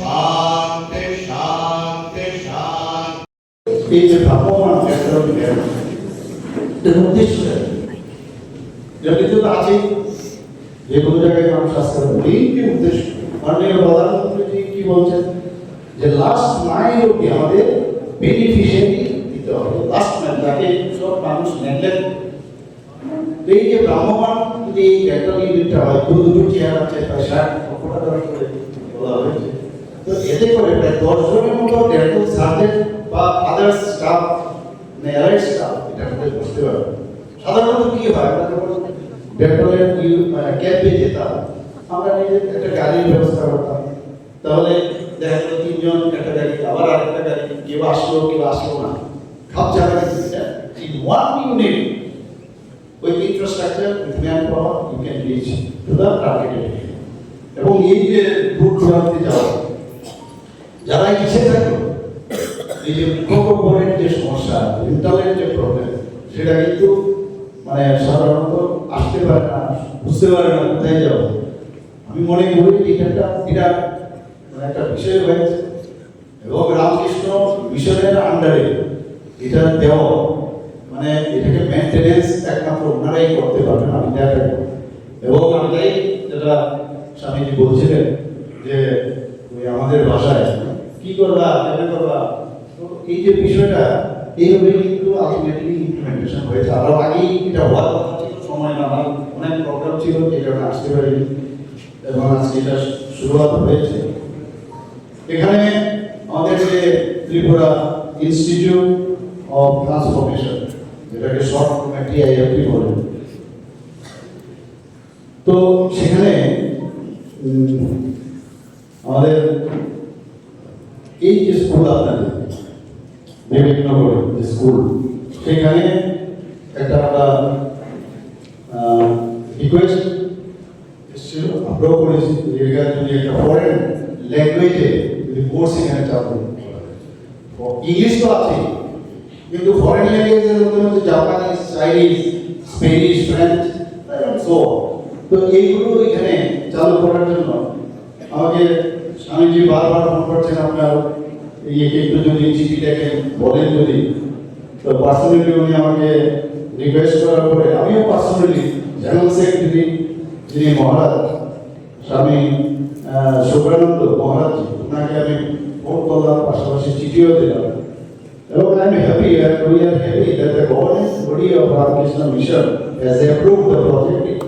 শান্তি শান্তি শান্তি। এই যে ভ্রাম্যমান জ্ঞান এর উদ্দেশ্য যেটি তো আছেই। যে কোনো জায়গায় মানুষ আসতে পারে। মেইন কি উদ্দেশ্য মাননীয় প্রধানমন্ত্রী কি বলছেন যে লাস্ট মাইল অব্দি আমাদের বেনিফিশিয়ারি দিতে হবে। লাস্ট মাইল যাকে সব মানুষ নেগলেক্ট এই যে ভ্রাম্যমান যদি এই একটা ইউনিটটা হয় দু দুটো চেয়ার আছে প্রায় ষাট লক্ষ টাকা করে বলা হয়েছে। তো এতে করে প্রায় দশ জনের মতো ডেন্টাল সার্জেন বা আদার্স স্টাফ মানে স্টাফ এটা মধ্যে বসতে পারবে। সাধারণত কি হয়? আমরা যখন যেতাম আমরা নিজে একটা গাড়ির ব্যবস্থা করতাম। তাহলে দেখা গেল তিনজন একটা গাড়ি আবার আরেকটা গাড়ি কেউ আসলো কেউ আসলো না। সব জায়গায় in one unit with infrastructure, with manpower, you can reach to the targeted area. এবং এই যে দূরান্তে যাওয়া যারা ইচ্ছে থাকল, এই যে প্রকল্পের যে সমস্যা ইন্টারনেট যে প্রবলেম সেটা কিন্তু মানে সাধারণত আসতে পারে না, বুঝতে পারে না, কোথায় যাব। আমি মনে করি এটা একটা মানে একটা বিষয় হয়েছে এবং রামকৃষ্ণ মিশনের আন্ডারে এটা দেওয়া মানে এটাকে মেনটেনেন্স একমাত্র ওনারাই করতে পারবেন, আমি দেখাই এবং আমি যেটা স্বামীজি বলছিলেন যে, ওই আমাদের ভাষায় কি করবা, কেন করবা? তো এই যে বিষয়টা, এইভাবে কিন্তু আলটিমেটলি ইমপ্লিমেন্টেশন হয়েছে। আরও আগেই এটা হওয়ার কথা ছিল সময় না অনেক প্রবলেম ছিল যে কারণে আসতে পারিনি। এবং আজকে এটা শুরুয়াত হয়েছে। এখানে আমাদের যে ত্রিপুরা ইনস্টিটিউট অফ ট্রান্সফরমেশন যেটাকে শর্ট ফর্মে বলে। তো সেখানে আমাদের এই যে স্কুল আপনাদের বিবেকনগর যে স্কুল সেখানে একটা আমরা রিকোয়েস্ট এসেছিল আমরাও করেছি এখানে যদি একটা ফরেন ল্যাঙ্গুয়েজে যদি কোর্স এখানে চালু ইংলিশ তো আছে কিন্তু ফরেন ল্যাঙ্গুয়েজের মধ্যে হচ্ছে Japanese Chinese Spanish French so তো এইগুলো এখানে চালু করার জন্য আমাকে স্বামীজি বারবার ফোন করছেন আপনার ইয়েকে একটু যদি চিঠিটাকে বলেন যদি তো পার্সোনালি উনি আমাকে রিকোয়েস্ট করার পরে আমিও পার্সোনালি জেনারেল সেক্রেটারি যিনি মহারাজ স্বামী আহ, শুভ্রানন্দ মহারাজ ওনাকে আমি ফোন করলাম পাশাপাশি চিঠিও দিলাম। এবং I am happy and we are happy that the governance body of Ramakrishna Mission has approved the project.